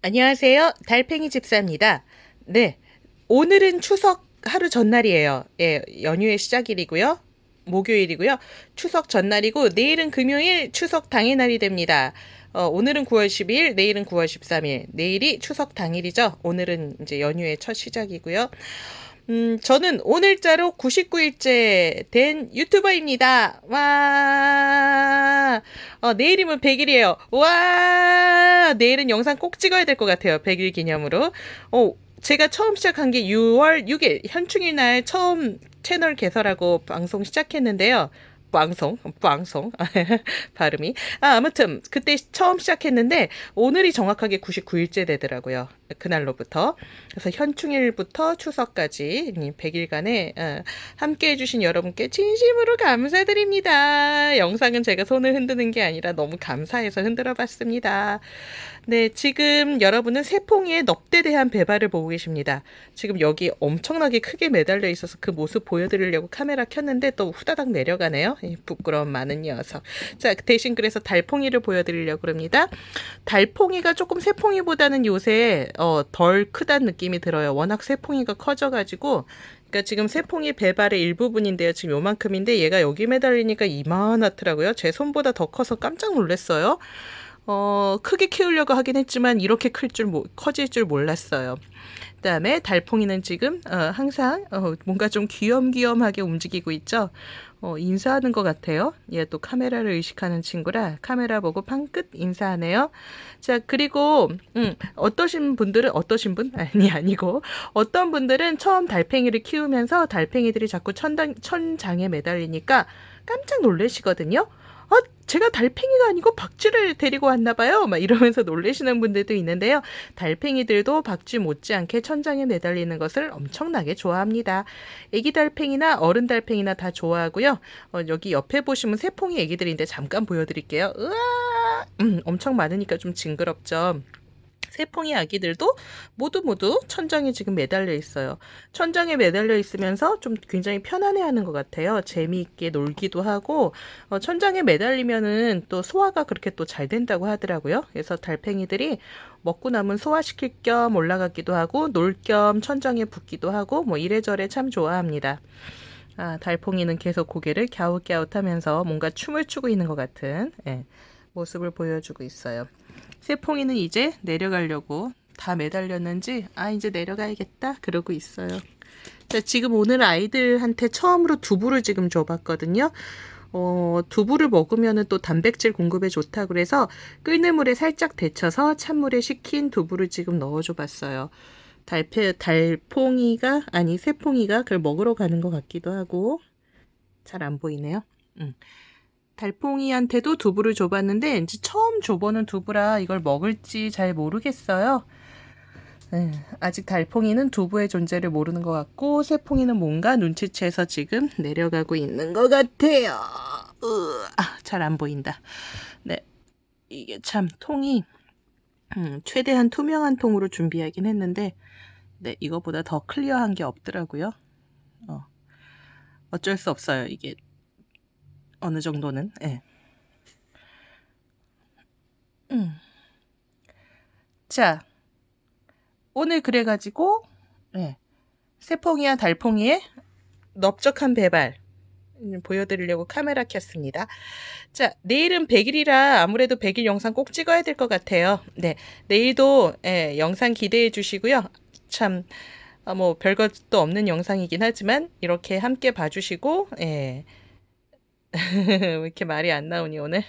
안녕하세요. 달팽이 집사입니다. 네. 오늘은 추석 하루 전날이에요. 예, 연휴의 시작일이고요. 목요일이고요. 추석 전날이고 내일은 금요일 추석 당일날이 됩니다. 어, 오늘은 9월 12일, 내일은 9월 13일. 내일이 추석 당일이죠. 오늘은 이제 연휴의 첫 시작이고요. 음, 저는 오늘자로 99일째 된 유튜버입니다. 와, 어, 내일이면 100일이에요. 와, 내일은 영상 꼭 찍어야 될 것 같아요. 100일 기념으로. 어, 제가 처음 시작한 게 6월 6일, 현충일 날 처음 채널 개설하고 방송 시작했는데요. 방송, 방송, 발음이. 아, 아무튼, 그때 처음 시작했는데, 오늘이 정확하게 99일째 되더라고요. 그날로부터. 그래서 현충일부터 추석까지 100일간에 어, 함께 해주신 여러분께 진심으로 감사드립니다. 영상은 제가 손을 흔드는 게 아니라 너무 감사해서 흔들어 봤습니다. 네, 지금 여러분은 세퐁이의 넙대대한 배발을 보고 계십니다. 지금 여기 엄청나게 크게 매달려 있어서 그 모습 보여드리려고 카메라 켰는데 또 후다닥 내려가네요. 이 부끄러움 많은 녀석. 자, 대신 그래서 달퐁이를 보여드리려고 합니다. 달퐁이가 조금 새퐁이보다는 요새 어, 덜 크다는 느낌이 들어요. 워낙 새퐁이가 커져가지고 그러니까 지금 새퐁이 배발의 일부분인데요. 지금 요만큼인데 얘가 여기 매달리니까 이만하더라고요. 제 손보다 더 커서 깜짝 놀랐어요. 어, 크게 키우려고 하긴 했지만 이렇게 클 줄, 커질 줄 몰랐어요. 그다음에 달퐁이는 지금 어, 항상 어, 뭔가 좀 귀염귀염하게 움직이고 있죠. 어, 인사하는 것 같아요. 얘 또 카메라를 의식하는 친구라 카메라 보고 방긋 인사하네요. 자 그리고 음, 어떠신 분들은 어떠신 분 아니 아니고 어떤 분들은 처음 달팽이를 키우면서 달팽이들이 자꾸 천당, 천장에 매달리니까 깜짝 놀라시거든요. 아, 제가 달팽이가 아니고 박쥐를 데리고 왔나 봐요. 막 이러면서 놀래시는 분들도 있는데요. 달팽이들도 박쥐 못지않게 천장에 매달리는 것을 엄청나게 좋아합니다. 애기 달팽이나 어른 달팽이나 다 좋아하고요. 어, 여기 옆에 보시면 새퐁이 애기들인데 잠깐 보여드릴게요. 으아! 음, 엄청 많으니까 좀 징그럽죠. 새퐁이 아기들도 모두 모두 천장에 지금 매달려 있어요. 천장에 매달려 있으면서 좀 굉장히 편안해하는 것 같아요. 재미있게 놀기도 하고 어, 천장에 매달리면은 또 소화가 그렇게 또 잘 된다고 하더라고요. 그래서 달팽이들이 먹고 남은 소화시킬 겸 올라가기도 하고 놀 겸 천장에 붙기도 하고 뭐 이래저래 참 좋아합니다. 아, 달팽이는 계속 고개를 갸웃갸웃하면서 뭔가 춤을 추고 있는 것 같은 예, 모습을 보여주고 있어요. 새퐁이는 이제 내려가려고 다 매달렸는지 아 이제 내려가야겠다 그러고 있어요. 자 지금 오늘 아이들한테 처음으로 두부를 지금 줘봤거든요. 어, 두부를 먹으면 또 단백질 공급에 좋다 그래서 끓는 물에 살짝 데쳐서 찬물에 식힌 두부를 지금 넣어줘 봤어요. 달팽, 달퐁이가, 아니, 새퐁이가 그걸 먹으러 가는 것 같기도 하고, 잘 안 보이네요. 음. 달퐁이한테도 두부를 줘봤는데 이제 처음 줘보는 두부라 이걸 먹을지 잘 모르겠어요. 네, 아직 달퐁이는 두부의 존재를 모르는 것 같고 새퐁이는 뭔가 눈치채서 지금 내려가고 있는 것 같아요. 아, 잘안 보인다. 네, 이게 참 통이 음, 최대한 투명한 통으로 준비하긴 했는데 네, 이거보다 더 클리어한 게 없더라고요. 어, 어쩔 수 없어요. 이게 어느 정도는. 예. 음. 자, 오늘 그래가지고 예. 새퐁이와 달퐁이의 넓적한 배발 보여드리려고 카메라 켰습니다. 자, 내일은 100일이라 아무래도 100일 영상 꼭 찍어야 될 것 같아요. 네, 내일도 예, 영상 기대해 주시고요. 참, 어, 뭐 별것도 없는 영상이긴 하지만 이렇게 함께 봐주시고 예. 왜 이렇게 말이 안 나오니 오늘?